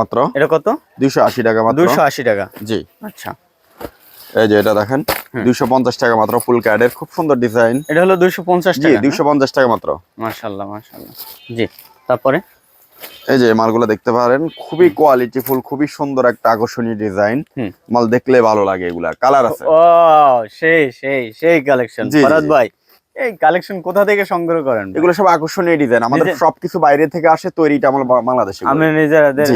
মাত্র? এটা কত? দুইশো আশি টাকা মাত্র। দুশো আশি টাকা। জি। আচ্ছা। এই যে এটা দেখেন দুইশো পঞ্চাশ টাকা মাত্র ফুল ক্যাডের খুব সুন্দর ডিজাইন। এটা হলো দুশো পঞ্চাশ জি দুইশো পঞ্চাশ টাকা মাত্র। মাশাল্লাহ মাশাল্লাহ জি তারপরে? এই যে মালগুলো দেখতে পারেন খুবই কোয়ালিটি ফুল খুবই সুন্দর একটা আকর্ষণীয় ডিজাইন। মাল দেখলে ভালো লাগে এগুলা। কালার আছে। ও সেই সেই সেই কালেকশন ভাই এই কালেকশন কোথা থেকে সংগ্রহ করেন এগুলো সব আকর্ষণীয় ডিজাইন আমাদের সবকিছু বাইরে থেকে আসে তৈরিটা আমরা বাংলাদেশে আমরা নিজেরাদের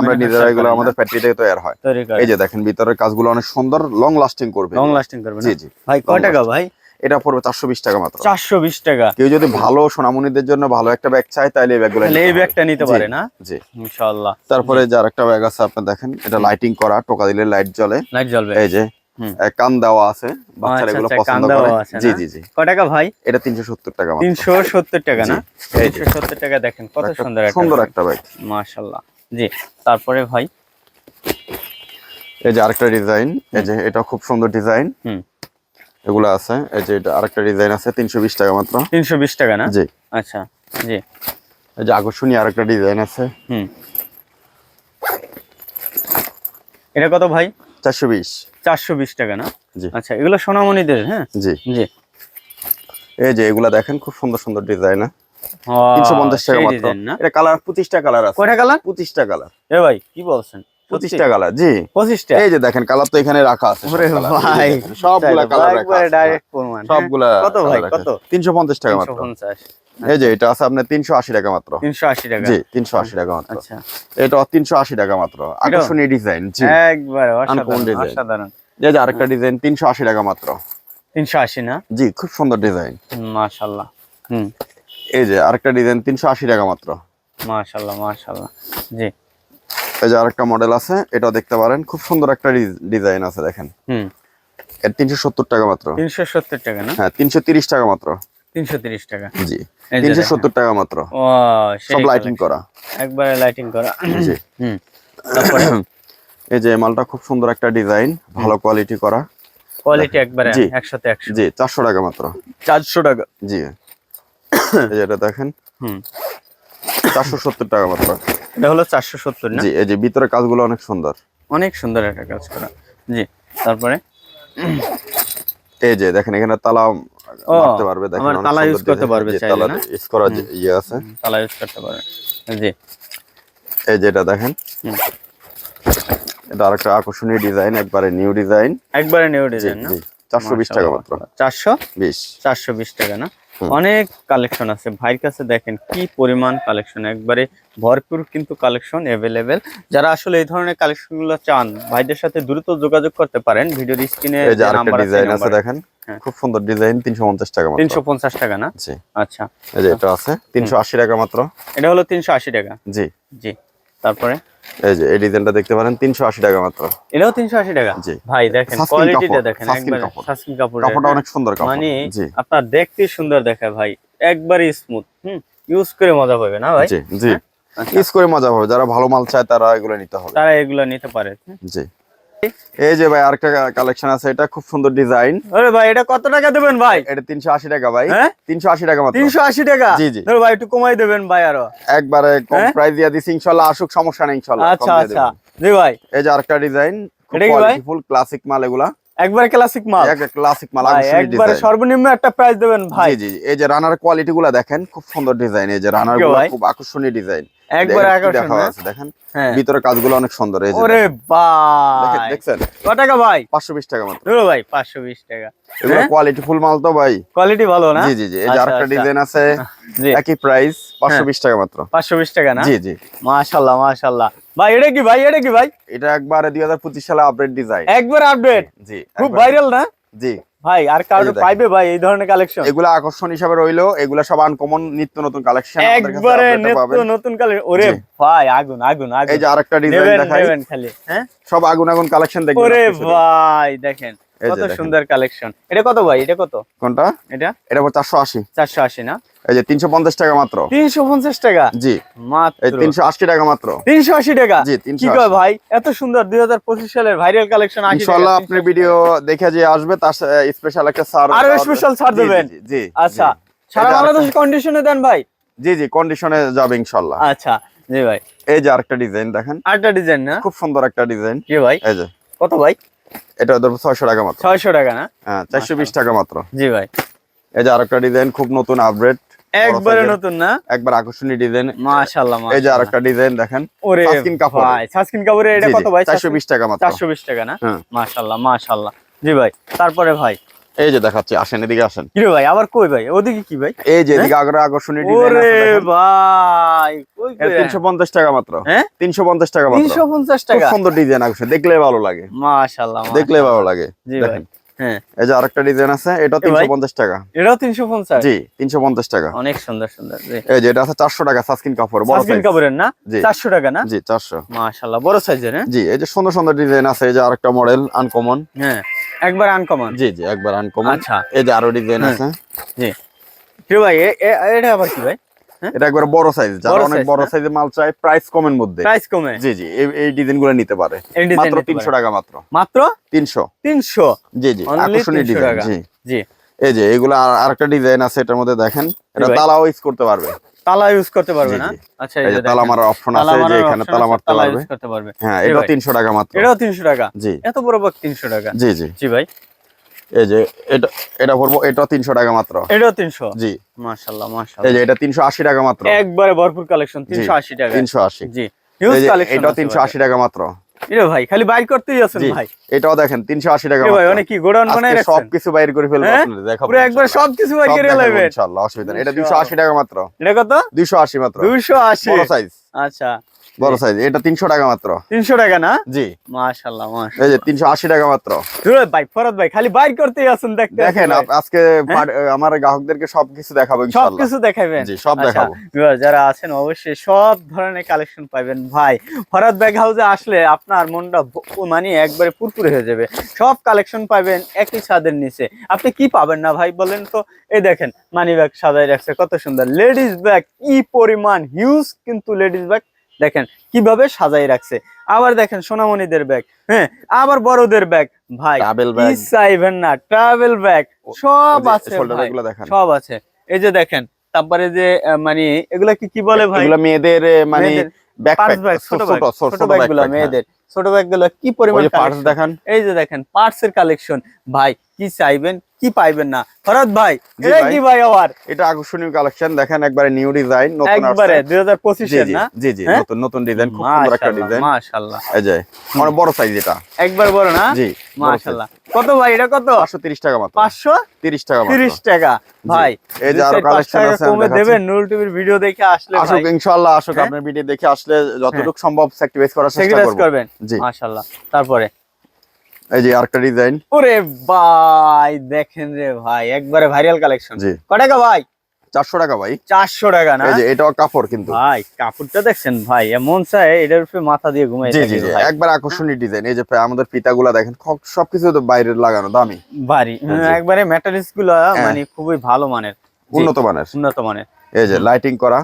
আমরা নিজেরা এগুলো আমাদের ফ্যাক্টরি থেকে তৈরি হয়। এই যে দেখেন ভিতরের কাজগুলো অনেক সুন্দর লং লাস্টিং করবে। লং লাস্টিং করবে জি জি ভাই কয় টাকা ভাই? এটা পড়বে চারশো বিশ টাকা মাত্র। চারশো বিশ টাকা। কেউ যদি ভালো সোনামণিদের জন্য ভালো একটা ব্যাগ চায় তাহলে এই ব্যাগগুলো এই ব্যাগটা নিতে পারে না? জি। ইনশাআল্লাহ। তারপরে যার একটা ব্যাগ আছে আপনি দেখেন এটা লাইটিং করা টোকা দিলে লাইট জ্বলে। লাইট জ্বলবে। এই যে কান দেওয়া আছে বাচ্চারা আচ্ছা, এগুলো আচ্ছা, পছন্দ করে। আছে জি জি জি। কয় টাকা ভাই? এটা তিনশো সত্তর টাকা মাত্র। তিনশো সত্তর টাকা না? এই যে। তিনশো সত্তর টাকা দেখেন কত সুন্দর একটা সুন্দর একটা ব্যাগ মাশাল্লাহ। জি তারপরে ভাই? এই যে আরেকটা ডিজাইন এই যে এটা খুব সুন্দর ডিজাইন। হুম। এগুলো আছে এই যে এটা আরেকটা ডিজাইন আছে তিনশো বিশ টাকা মাত্র। তিনশো বিশ টাকা না? জি। আচ্ছা জি। এই যে আকর্ষণীয় আরেকটা ডিজাইন আছে। হুম। এটা কত ভাই? চারশো বিশ। চারশো বিশ টাকা না? জি। আচ্ছা এগুলো সোনামণিদের হ্যাঁ? জি। জি। এই যে এগুলা দেখেন খুব সুন্দর সুন্দর ডিজাইন হ্যাঁ? তিনশো পঞ্চাশ টাকা মাত্র। এটা কালার পঁচিশটা কালার আছে। কয়টা কালার? পঁচিশটা কালার। এ ভাই কি বলছেন? পঁচিশটা কালার জি। পঁচিশটা? এই যে দেখেন কালার তো এখানে রাখা আছে। সব ওরে colour। ভাই এই যে দেখেন, সবগুলা কালার রাখা ডাইরেক্ট প্রমাণ সবগুলা কত ভাই কত? তিনশো পঞ্চাশ টাকা মাত্র। পঞ্চাশ। এই যে এটা আছে আপনার তিনশো আশি টাকা মাত্র। তিনশো আশি টাকা। জি তিনশো আশি টাকা মাত্র। আচ্ছা। এটা তিনশো আশি টাকা মাত্র। আকর্ষণীয় ডিজাইন জি। একবারে অসাধারণ এই যে আরেকটা ডিজাইন তিনশো আশি টাকা মাত্র। তিনশো আশি না? জি খুব সুন্দর ডিজাইন মাশাল্লাহ হুম। এই যে আরেকটা ডিজাইন তিনশো আশি টাকা মাত্র। মাশাল্লাহ মাশাল্লাহ জি। এই যে আরেকটা মডেল আছে এটাও দেখতে পারেন। খুব সুন্দর একটা ডিজাইন আছে দেখেন। হুম। তিনশো সত্তর টাকা মাত্র। তিনশো সত্তর টাকা না? হ্যাঁ তিনশো তিরিশ টাকা মাত্র। তিনশো তিরিশ টাকা। জি তিনশো। সত্তর টাকা মাত্র। সব লাইটিং করা। একবারে লাইটিং করা। জি। হুম এই যে মালটা খুব সুন্দর একটা ডিজাইন ভালো কোয়ালিটি করা। কোয়ালিটি একবারে জি। একশোতে একশো। জি চারশো টাকা মাত্র। চারশো টাকা। জি। এই যে এটা দেখেন। হুম। চারশো সত্তর টাকা মাত্র। এটা হলো চারশো সত্তর না? জি এই যে ভিতরে কাজগুলো অনেক সুন্দর। অনেক সুন্দর একটা কাজ করা। জি তারপরে? এই যে দেখেন এখানে তালা ও, মারতে পারবে দেখেন আমার তালা use করতে পারবে চাইলে তালা না? use করা যে ইয়ে আছে। তালা ইউজ করতে পারে জি। এই যে এটা দেখেন। এটা আরেকটা আকর্ষণীয় ডিজাইন একবারে নিউ ডিজাইন। একবারে নিউ ডিজাইন না? জি চারশো বিশ টাকা মাত্র। চারশো? বিশ। চারশো বিশ টাকা না। অনেক কালেকশন আছে। ভাইয়ের কাছে দেখেন কি পরিমাণ কালেকশন একবারে ভরপুর কিন্তু কালেকশন অ্যাভেলেবেল যারা আসলে এই ধরনের কালেকশনগুলো চান ভাইদের সাথে দ্রুত যোগাযোগ করতে পারেন। ভিডিওর স্ক্রিনে ডিজাইন আছে দেখেন। হ্যাঁ। খুব সুন্দর ডিজাইন তিনশো পঞ্চাশ টাকা মাত্র। তিনশো পঞ্চাশ টাকা না? জি। আচ্ছা। এই যে এটা আছে তিনশো আশি টাকা মাত্র। এটা হলো তিনশো আশি টাকা। জি। জি। তারপরে? এই যে এই ডিজাইনটা দেখতে পারেন তিনশো আশি টাকা মাত্র। এটাও তিনশো আশি টাকা? জি। ভাই দেখেন কোয়ালিটিটা দেখেন একবার সাসকিন কাপড় কাপড়টা অনেক সুন্দর কাপড়। মানে আপনার দেখতে সুন্দর দেখায় ভাই একবারই স্মুথ হুম ইউজ করে মজা পাবে না ভাই? জি জি। আচ্ছা। ইউজ করে মজা পাবে যারা ভালো মাল চায় তারা এগুলো নিতে হবে। তারা এগুলো নিতে পারে জি। এই যে ভাই আরেকটা কালেকশন আছে এটা খুব সুন্দর ডিজাইন আরে ভাই এটা কত টাকা দেবেন ভাই? এটা তিনশো আশি টাকা ভাই। হ্যাঁ? তিনশো আশি টাকা মাত্র। তিনশো আশি টাকা? জি, জি। আরে ভাই একটু কমাই দেবেন ভাই আরও। একবারে কম হ্যাঁ? প্রাইস দিয়ে দিছি ইনশাল্লাহ আসুক সমস্যা নাই ইনশাল্লাহ। আচ্ছা আচ্ছা। জি ভাই। এই যে আরেকটা ডিজাইন খুব এটা কি ভাই? ফুল ক্লাসিক মাল এগুলা। একবার ক্লাসিক মাল। এক ক্লাসিক মাল আকর্ষণীয় একবারে সর্বনিম্ন একটা প্রাইস দেবেন ভাই। জি জি। এই যে রানার কোয়ালিটি গুলা দেখেন খুব সুন্দর ডিজাইন এই যে রানারগুলো খুব আকর্ষণীয় ডিজাইন একবার আকর্ষণ আছে দেখেন? হ্যাঁ। ভিতরে কাজগুলো অনেক সুন্দর এই যে ওরে। ভাই। দেখেন, কত টাকা ভাই? পাঁচশো বিশ টাকা মাত্র। ধরো ভাই পাঁচশো বিশ টাকা। এগুলো কোয়ালিটি ফুল মাল তো ভাই। কোয়ালিটি ভালো না? জি জি জি। এই যে আচ্ছা, আরেকটা আচ্ছা। ডিজাইন আছে জি। একই প্রাইস পাঁচশো বিশ টাকা মাত্র। পাঁচশো বিশ টাকা না? জি জি। মাশাল্লাহ মাশাল্লাহ। ভাই এটা কি ভাই? এটা কি ভাই? এটা একবারে দুই হাজার পঁচিশ সালে আপডেট ডিজাইন একবার আপডেট জি খুব ভাইরাল না? জি। ভাই আর কারও। পাইবে ভাই এই ধরনের কালেকশন এগুলো আকর্ষণ হিসাবে রইল এগুলা সব আনকমন নিত্য নতুন কালেকশন একবারে নিত্য নতুন ওরে ভাই আগুন আগুন আগুন। এই যে আরেকটা ডিজাইন দেখাই। খালি। হ্যাঁ? সব আগুন আগুন কালেকশন দেখবেন ওরে ভাই দেখেন। কত। সুন্দর কালেকশন। এটা কত ভাই? এটা কত? কোনটা? এটা? এটা চারশো আশি। চারশো আশি না? এই যে তিনশো পঞ্চাশ টাকা মাত্র। তিনশো পঞ্চাশ টাকা? জি। মাত্র। এই তিনশো আশি টাকা মাত্র। তিনশো আশি টাকা? জি, কি কয় ভাই? এত সুন্দর দুই হাজার পঁচিশ সালের ভাইরাল কালেকশন ইনশাল্লাহ আপনার ভিডিও দেখে যে আসবে তার স্পেশাল একটা সার আরও special ছাড় দেবেন? জি জি আচ্ছা। সারা বাংলাদেশ কন্ডিশনে দেন ভাই। জি জি কন্ডিশনে যাবে ইনশাল্লাহ। আচ্ছা জি ভাই। এই যে আরেকটা ডিজাইন দেখেন। আরেকটা ডিজাইন না? খুব সুন্দর একটা ডিজাইন কি ভাই? এই যে। কত ভাই? এটা ধর ছয়শো টাকা মাত্র। ছয়শো টাকা না? হ্যাঁ চারশো বিশ টাকা মাত্র। জি ভাই। এই যে আরেকটা ডিজাইন খুব নতুন আপডেট একবারে নতুন না? একবার আকর্ষণীয় ডিজাইন। মাশাআল্লাহ এই যে আরেকটা ডিজাইন দেখেন ওরে সাসকিন কাপড়। ভাই সাসকিন কাপড়ে এটা কত ভাই? চারশো বিশ টাকা মাত্র। চারশো বিশ টাকা না? হ্যাঁ। মাশাআল্লাহ মাশাআল্লাহ। জি ভাই তারপরে ভাই এই যে দেখাচ্ছি আসেন এদিকে আসেন। কি রে ভাই আবার কই ভাই? ওদিকে কি ভাই? এই যে এদিকে আগ্রা আকর্ষণীয় ডিজাইন ওরে ভাই কই কই তিনশো পঞ্চাশ টাকা মাত্র। হ্যাঁ? তিনশো পঞ্চাশ টাকা মাত্র। 350 টাকা খুব সুন্দর ডিজাইন আকর্ষণ দেখলে ভালো লাগে। মাশাআল্লাহ দেখলে ভালো লাগে। জি ভাই। হ্যাঁ। এই যে আরেকটা ডিজাইন আছে এটা এ ভাই? তিনশো পঞ্চাশ টাকা। এটাও তিনশো পঞ্চাশ? জি তিনশো পঞ্চাশ টাকা। অনেক সুন্দর সুন্দর এই যে এটা আছে চারশো টাকা সাসকিন কাপড় বড় সাসকিন। কাপড়ের না? জি। চারশো টাকা না? জি চারশো। মাশাআল্লাহ বড় সাইজের হ্যাঁ? জি এই যে সুন্দর সুন্দর ডিজাইন আছে এই যে আরেকটা মডেল আনকমন হ্যাঁ একবার আনকমন জি জি একবার আনকমন আচ্ছা। এই যে আরও ডিজাইন হ্যাঁ। আছে। জি। কি ভাই এটা আবার কি ভাই? এটা একবার বড় সাইজ যারা অনেক বড় সাইজের মাল চাই প্রাইস কমের মধ্যে। প্রাইস কমে। জি জি এই- ডিজাইনগুলো নিতে পারে। মাত্র তিনশো টাকা মাত্র। মাত্র? তিনশো। তিনশো? জি জি আকর্ষণীয় ডিজাইন জি। জি। এই যে এগুলো আর আরেকটা ডিজাইন আছে এটার মধ্যে দেখেন এটা? তালাও ইউজ করতে পারবে। তালা ইউজ করতে পারবে না? আচ্ছা এই যে তালা মারার অপশন আছে যে এখানে তালা মারতে পারবে। হ্যাঁ এটা ভাই। তিনশো টাকা মাত্র। এটাও তিনশো টাকা। জি। এত বড় বক তিনশো টাকা। জি জি। জি ভাই। এই যে এটা এটা পড়ব এটা তিনশো টাকা মাত্র। এটাও তিনশো? জি। মাশাল্লাহ এই যে এটা তিনশো আশি টাকা মাত্র। একবারে ভরপুর কালেকশন তিনশো আশি টাকা। তিনশো আশি। জি হিউজ এই যে কালেকশন এটা তিনশো আশি টাকা মাত্র। এটা ভাই খালি বাইর করতেই আছেন ভাই। এটাও দেখেন তিনশো আশি টাকা ভাই মাত্র। অনেক কি গোডাউন বানাই রাখছেন? সবকিছু বাইর করে ফেলব হ্যাঁ? আপনাদের দেখাবো পুরো একবার সবকিছু বাইর করে ইনশাআল্লাহ অসুবিধা নেই। এটা দুশো ইনশাআল্লাহ। আশি টাকা মাত্র। এটা কত? দুশো আশি মাত্র। দুইশো আশি। বড় সাইজ আচ্ছা। বড় সাইজ এটা তিনশো টাকা মাত্র। তিনশো টাকা না? জি। মাশাল্লাহ এই মাশাল্লাহ যে তিনশো আশি টাকা মাত্র। ভাই ফরাদ ভাই খালি বাইর করতেই আছেন দেখতে দেখেন আজকে আমার গ্রাহকদেরকে সবকিছু দেখাবো ইনশাআল্লাহ। সবকিছু দেখাবেন জি সব আচ্ছা, দেখাবো। যারা আছেন অবশ্যই সব ধরনের কালেকশন পাবেন ভাই ফরাদ ব্যাগ হাউসে আসলে আপনার মনটা মানে একবারে পুরপুরে হয়ে যাবে। সব কালেকশন পাবেন একই ছাদের নিচে। আপনি কি পাবেন না ভাই বলেন তো? এই দেখেন মানি ব্যাগ সাজায় রাখছে কত সুন্দর। লেডিস ব্যাগ কি পরিমাণ হিউজ কিন্তু লেডিস ব্যাগ দেখেন কীভাবে সাজাই রাখছে। আবার দেখেন সোনামণিদের ব্যাগ হ্যাঁ আবার বড়দের ব্যাগ ভাই চাইবেন না ট্রাভেল ব্যাগ সব আছে সব আছে। এই যে দেখেন তারপরে যে মানে এগুলা কি কি বলে ভাই? এগুলো মেয়েদের মানে মেয়েদের ছোট ব্যাগগুলো মেয়েদের ছোট ব্যাগগুলো কি পরিমাণ এই যে দেখেন পার্টস এর কালেকশন ভাই কি চাইবেন? কি পাইবেন না? ফরাদ ভাই এটা। কি ভাই আবার এটা আকর্ষণীয় কালেকশন দেখেন একবারে নিউ ডিজাইন নতুন একবারে আসছে। দুই হাজার জি না? জি জি হ্যাঁ? নতুন নতুন ডিজাইন খুব সুন্দর একটা ডিজাইন মাশাল্লাহ। এই যে অনেক বড় সাইজ এটা। একবার বড় না? জি মাশাল্লাহ। কত ভাই এটা কত? পাঁচশো তিরিশ টাকা মাত্র। পাঁচশো? তিরিশ টাকা মাত্র। তিরিশ টাকা। ভাই এই যে আরও কালেকশন আছে কমে দেবেন নুরুল টিভির ভিডিও দেখে আসলে আসুক ভাই। ইনশাআল্লাহ আসুক হ্যাঁ? আপনার ভিডিও দেখে আসলে যতটুকু সম্ভব স্যাক্রিফাইস করার চেষ্টা করব। করবেন। জি। মাশাল্লাহ। তারপরে? এই যে আরেকটা ডিজাইন ওরে ভাই দেখেন রে ভাই একবারে ভাইরাল কালেকশন জি। ক টাকা ভাই? চারশো টাকা ভাই। চারশো টাকা না? এই যে এটাও কাপড় কিন্তু। ভাই কাপড়টা দেখছেন ভাই এমন চাই এটার উপরে মাথা দিয়ে ঘুমাই জি জি একবার আকর্ষণীয় ডিজাইন এই যে প্রায় আমাদের ফিতাগুলা দেখেন সব- সবকিছু তো বাইরের লাগানো দামি। ভারী। একবারে ম্যাটারিয়ালসগুলো। মানে খুবই ভালো মানের। উন্নত মানের। উন্নত মানের। এই যে লাইটিং করা।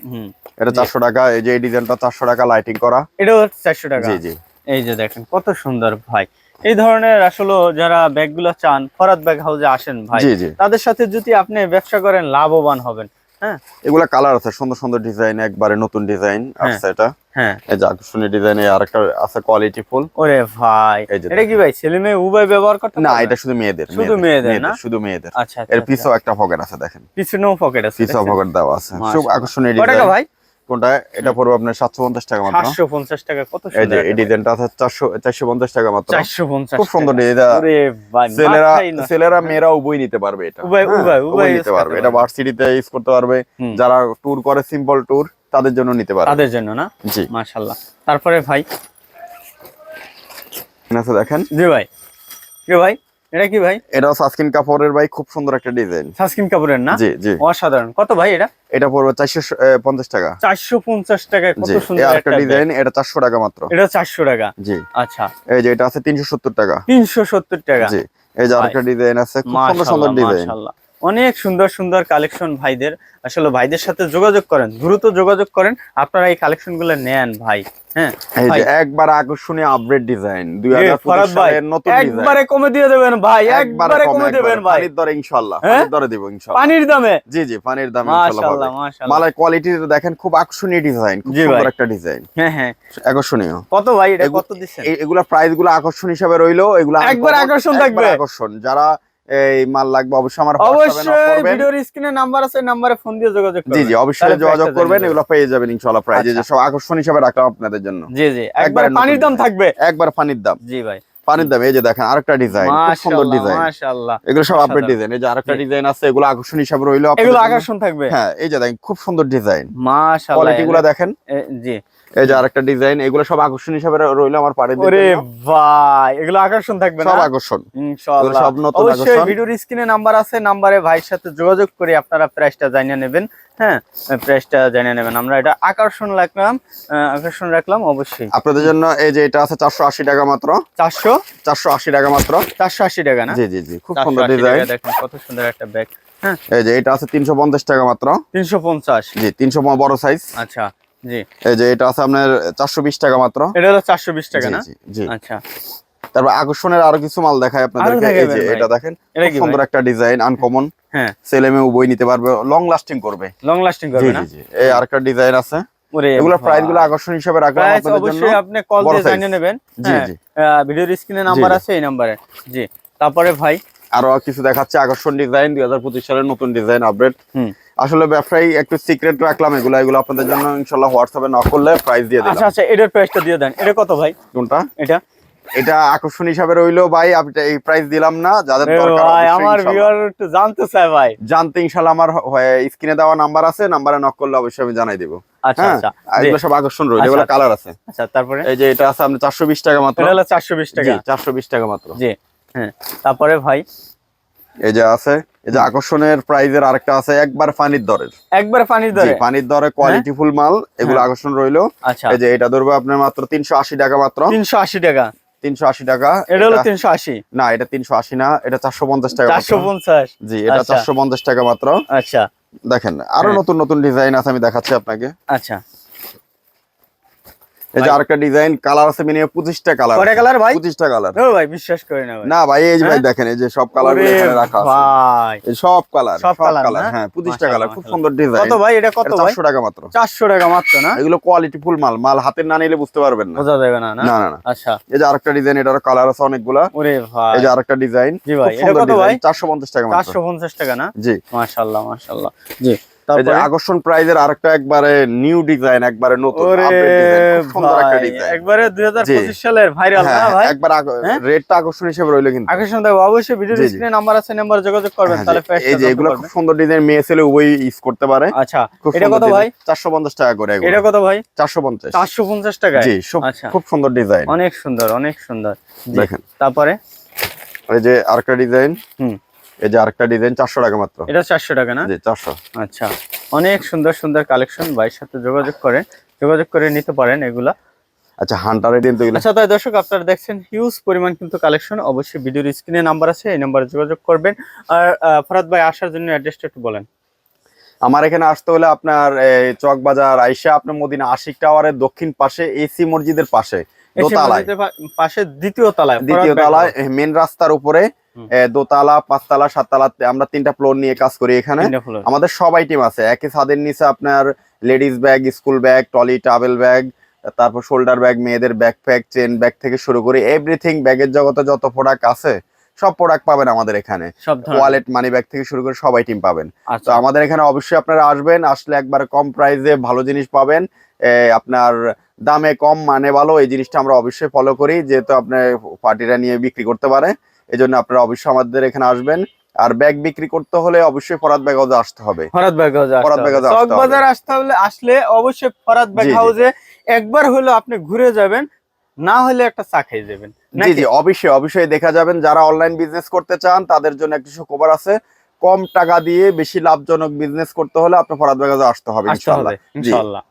হুম। এটা চারশো টাকা এই যে এই ডিজাইনটা চারশো টাকা লাইটিং করা। এটাও চারশো টাকা। জি জি। এই যে দেখেন কত সুন্দর ভাই। এই ধরনের আসলে যারা ব্যাগগুলো চান ফরাদ ব্যাগ হাউসে আসেন ভাই তাদের সাথে যদি আপনি ব্যবসা করেন লাভবান হবেন হ্যাঁ? এগুলা কালার আছে সুন্দর সুন্দর ডিজাইন একবারে নতুন ডিজাইন আসছে এটা। হ্যাঁ। এই যে আকর্ষণীয় ডিজাইন আর একটা আছে কোয়ালিটি ফুল ওরে ভাই এটা কি ভাই ছেলে মেয়ে উভয় ব্যবহার করতে না পারবে? এটা শুধু মেয়েদের শুধু মেয়েদের না? শুধু মেয়েদের। আচ্ছা এর আচ্ছা, পিছও একটা পকেট আছে দেখেন। আচ্ছা। পিছনেও পকেট আছে পিছও পকেট দেওয়া আছে। খুব আকর্ষণীয় ডিজাইন ভাই? কোনটা? এটা পড়বে আপনার সাতশো পঞ্চাশ টাকা মাত্র। সাতশো পঞ্চাশ টাকা কত এই যে এই ডিজাইনটা আছে টাকা মাত্র। চারশো পঞ্চাশ খুব সুন্দর ভাই ছেলেরা ছেলেরা মেয়েরা উভয় নিতে পারবে এটা। উভয়- হ্যাঁ, উভয়- উভয় নিতে পারবে। পারবে। এটা ভার্সিটিতে ইউজ করতে পারবে। যারা ট্যুর করে সিম্পল ট্যুর তাদের জন্য নিতে পারবে। তাদের জন্য না? জি। মাশাল্লাহ তারপরে ভাই। আছে দেখেন। জি ভাই। জি ভাই। এটা কি ভাই? এটা সাসকিন কাপড়ের ভাই খুব সুন্দর একটা ডিজাইন সাসকিন কাপড়ের না? জি জি। অসাধারণ। কত ভাই এটা? এটা পড়বে চারশো পঞ্চাশ টাকা। চারশো পঞ্চাশ টাকায় কত সুন্দর একটা ডিজাইন এটা চারশো টাকা মাত্র। এটা চারশো টাকা? জি। আচ্ছা। এই যে এটা আছে তিনশো সত্তর টাকা। তিনশো সত্তর টাকা। জি। এই যে আরেকটা ডিজাইন আছে খুব সুন্দর সুন্দর ডিজাইন মাশাল্লাহ। অনেক সুন্দর সুন্দর কালেকশন ভাইদের। আসলে ভাইদের সাথে যোগাযোগ করেন দ্রুত যোগাযোগ করেন আপনারা এই কালেকশনগুলো নেন ভাই হ্যাঁ? একবার আকর্ষণীয় আপডেট ডিজাইন দুই হাজার ভাই, নতুন একবারে কমে দিয়ে দেবেন ভাই একবারে কমে দেবেন ভাই। পানির দরে ইনশাআল্লাহ হ্যাঁ? পানির দরে দিব ইনশাআল্লাহ পানির দামে? জি জি পানির দাম মালের কোয়ালিটি দেখেন খুব আকর্ষণীয় ডিজাইন খুব সুন্দর একটা ডিজাইন হ্যাঁ হ্যাঁ। আকর্ষণীয়। কত ভাই এটা কত দিচ্ছেন? এগুলা প্রাইসগুলো আকর্ষণ হিসাবে রইল এগুলা একবার আকর্ষণ থাকবে। আকর্ষণ। যারা এই মাল লাগবে অবশ্যই আমার অবশ্যই ভিডিওর স্ক্রিনে নাম্বার আছে নাম্বারে ফোন দিয়ে যোগাযোগ করবেন জি অবশ্যই যোগাযোগ করবেন এগুলো পেয়ে যাবেন ইনশাআল্লাহ প্রাইস যে আচ্ছা। সব আকর্ষণ হিসাবে রাখলাম আপনাদের জন্য। জি জি একবার পানির দাম থাকবে। একবার পানির দাম। জি ভাই। পানির দাম এই যে দেখেন আরেকটা ডিজাইন খুব সুন্দর ডিজাইন মাশাআল্লাহ। এগুলো সব আপডেট ডিজাইন এই যে আরেকটা ডিজাইন আছে এগুলো আকর্ষণ হিসাবে রইল এগুলো আকর্ষণ থাকবে। হ্যাঁ এই যে দেখেন খুব সুন্দর ডিজাইন মাশাআল্লাহ কোয়ালিটি গুলো দেখেন। জি। এই যে আরেকটা ডিজাইন এগুলো সব আকর্ষণ হিসাবে রইল আমার পাড়ে ওরে ভাই এগুলো আকর্ষণ থাকবে সব আকর্ষণ। ইনশাআল্লাহ। সব নতুন অবশ্যই ভিডিওর স্ক্রিনে নাম্বার আছে নাম্বারে ভাইয়ের সাথে যোগাযোগ করে আপনারা প্রাইসটা জানিয়ে নেবেন হ্যাঁ? প্রাইসটা জানিয়ে নেবেন। আমরা এটা আকর্ষণ রাখলাম আকর্ষণ রাখলাম অবশ্যই। আপনাদের জন্য এই যে এটা আছে চারশো আশি টাকা মাত্র। চারশো? চারশো আশি টাকা মাত্র। চারশো আশি টাকা না? জি জি জি। খুব সুন্দর ডিজাইন দেখেন কত সুন্দর একটা ব্যাগ হ্যাঁ? এই যে এটা আছে তিনশো পঞ্চাশ টাকা মাত্র। তিনশো পঞ্চাশ। জি তিনশো বড় সাইজ আচ্ছা। জি। এই যে এটা আছে আপনার চারশো বিশ টাকা মাত্র। এটা হলো চারশো বিশ টাকা না? জি, জি। আচ্ছা। তারপর আকর্ষণের আরও কিছু মাল দেখায় আপনাদেরকে। এই যে এটা দেখেন এটা খুব কি সুন্দর একটা ডিজাইন আনকমন হ্যাঁ। ছেলে মেয়ে বই নিতে পারবে লং লাস্টিং করবে। লং লাস্টিং করবে না? জি জি। এই আরেকটা ডিজাইন আছে। প্রাইসগুলো আকর্ষণ হিসেবে রাখলাম আপনাদের জন্য। অবশ্যই আপনি কল দিয়ে জানিয়ে নেবেন। জি, হ্যাঁ। জি। ভিডিওর স্ক্রিনে নাম্বার আছে এই নাম্বারে জি। তারপরে ভাই আরও কিছু দেখাচ্ছে। আকর্ষণ ডিজাইন দুই হাজার পঁচিশ সালের নতুন ডিজাইন আপডেট আসলে ব্যবসায়ী একটু সিক্রেট রাখলাম এগুলো এগুলো আপনাদের জন্য ইনশাল্লাহ হোয়াটসঅ্যাপে নক করলে প্রাইস দিয়ে আচ্ছা দিলাম। আচ্ছা এটার প্রাইসটা দিয়ে দেন। এটা কত ভাই? কোনটা? এটা? এটা আকর্ষণ হিসাবে রইল ভাই আপনি এই প্রাইস দিলাম না যাদের দরকার ভাই আমার ভিউয়ার একটু জানতে চায় ভাই। জানতে ইনশাল্লাহ আমার স্ক্রিনে দেওয়া নাম্বার আছে নাম্বারে নক করলে অবশ্যই আমি জানাই দিব। আচ্ছা হ্যাঁ? আচ্ছা। এগুলো সব আকর্ষণ রইল আচ্ছা, এগুলো আচ্ছা। কালার আছে। আচ্ছা তারপরে? এই যে এটা আছে আপনি চারশো বিশ টাকা মাত্র। এটা হলো চারশো বিশ টাকা। চারশো বিশ টাকা মাত্র। জি। হ্যাঁ তারপরে ভাই? এই যে আছে এই যে আকর্ষণের প্রাইজের আরেকটা আছে একবার পানির দরের। একবার পানির দরে? পানির দরে কোয়ালিটি ফুল মাল এগুলো হ্যাঁ। আকর্ষণ রইল। আচ্ছা। এই যে এটা ধরবে আপনার মাত্র তিনশো আশি টাকা মাত্র। তিনশো আশি টাকা। তিনশো আশি টাকা। এটা হলো না এটা তিনশো আশি না এটা চারশো পঞ্চাশ টাকা জি এটা আচ্ছা। চারশো পঞ্চাশ টাকা মাত্র। আচ্ছা। দেখেন আরও হ্যাঁ। নতুন নতুন ডিজাইন আছে আমি দেখাচ্ছি আপনাকে। আচ্ছা। এই যে আরেকটা ডিজাইন কালার আছে মিনিমাম পঁচিশটা কালার। কয়টা colour ভাই? পঁচিশটা কালার। ও ভাই বিশ্বাস করি না ভাই। না ভাই এই যে ভাই হ্যাঁ? দেখেন এই যে সব কালার রাখা আছে। ভাই। এই সব কালার সব কালার হ্যাঁ পঁচিশটা মাশাআল্লাহ, কালার খুব সুন্দর ডিজাইন। কত ভাই এটা কত ভাই? চারশো টাকা মাত্র। চারশো টাকা মাত্র না? এগুলো কোয়ালিটি ফুল মাল মাল হাতের না নিলে বুঝতে পারবেন না। বোঝা যাবে না না? না না আচ্ছা। এই যে আরেকটা ডিজাইন এটার কালার আছে অনেকগুলা। ওরে ভাই। এই যে আরেকটা ডিজাইন জি ভাই, এটা কত ভাই? ডিজাইন চারশো পঞ্চাশ টাকা মাত্র। চারশো পঞ্চাশ টাকা না? জি। মাশাল্লাহ মাশাল্লাহ জি। তারপরে? আকর্ষণ প্রাইজের আরেকটা একবারে নিউ ডিজাইন একবারে নতুন সুন্দর একটা ডিজাইন একবারে সালের ভাইরাল হ্যাঁ না ভাই? একবার হ্যাঁ? রেটটা আকর্ষণ হিসেবে রইল কিন্তু। আকর্ষণ দেখো অবশ্যই ভিডিও। স্ক্রিনে নাম্বার আছে নাম্বার যোগাযোগ করবেন হ্যাঁ, তাহলে জি। এই যে এগুলো খুব সুন্দর ডিজাইন মেয়ে ছেলে ইউজ করতে পারে। আচ্ছা এটা কত ভাই? চারশো পঞ্চাশ টাকা করে এটা কত ভাই? চারশো পঞ্চাশ। চারশো পঞ্চাশ টাকায়? জি আচ্ছা। খুব সুন্দর ডিজাইন অনেক সুন্দর অনেক সুন্দর। দেখেন। তারপরে? এই যে আরেকটা ডিজাইন হুম। এই যে আরেকটা ডিজাইন চারশো টাকা মাত্র। এটা চারশো টাকা না? জি চারশো। আচ্ছা অনেক সুন্দর সুন্দর কালেকশন ভাইয়ের সাথে যোগাযোগ করে যোগাযোগ করে নিতে পারেন এগুলা। আচ্ছা হান্টারের কিন্তু এগুলো আচ্ছা তাই দর্শক আপনারা দেখছেন হিউজ পরিমাণ কিন্তু কালেকশন অবশ্যই ভিডিওর স্ক্রিনে নাম্বার আছে এই নাম্বারে যোগাযোগ করবেন। আর ফরাদ ভাই আসার জন্য অ্যাড্রেসটা একটু বলেন। আমার এখানে আসতে হলে আপনার এই, চকবাজার আইসা আপনার মদিনা আশিক টাওয়ারের দক্ষিণ পাশে এসি মসজিদের পাশে দোতলায়। পাশে দ্বিতীয় তলায় দ্বিতীয় তলায় মেন রাস্তার উপরে দোতলা পাঁচতলা সাততলা আমরা তিনটা ফ্লোর নিয়ে কাজ করি এখানে। আমাদের সব আইটেম আছে। একই ছাদের নিচে আপনার ladies bag school bag trolley travel bag তারপর শোল্ডার ব্যাগ মেয়েদের ব্যাগ ব্যাকপ্যাক চেন ব্যাগ থেকে শুরু করে। এভরিথিং ব্যাগের জগতে যত প্রোডাক্ট আছে সব প্রোডাক্ট পাবেন আমাদের এখানে। ওয়ালেট মানি ব্যাগ থেকে শুরু করে সব আইটেম পাবেন। তো আচ্ছা আমাদের এখানে অবশ্যই আপনারা আসবেন আসলে একবার কম প্রাইসে ভালো জিনিস পাবেন। আপনার দামে কম মানে ভালো এই জিনিসটা আমরা অবশ্যই ফলো করি যেহেতু আপনার পার্টিরা নিয়ে বিক্রি করতে পারে। এই জন্য আপনারা অবশ্যই আমাদের এখানে আসবেন। আর ব্যাগ বিক্রি করতে হলে অবশ্যই ফরাদ ব্যাগ হাউসে আসতে হবে। ফরাদ ব্যাগ হাউসে ফরাদ ব্যাগ হাউসে আসতে হবে। চকবাজার আসতে হলে আসলে অবশ্যই ফরাদ ব্যাগ। হাউসে একবার হলো আপনি ঘুরে যাবেন না হলে একটা চা খেয়ে যাবেন। জি জি অবশ্যই অবশ্যই দেখা যাবেন। যারা অনলাইন বিজনেস করতে চান তাদের জন্য একটি সুখবর আছে। কম টাকা দিয়ে বেশি লাভজনক বিজনেস করতে হলে আপনি ফরাদ ব্যাগ হাউসে আসতে হবে ইনশাআল্লাহ। ইনশাআল্লাহ।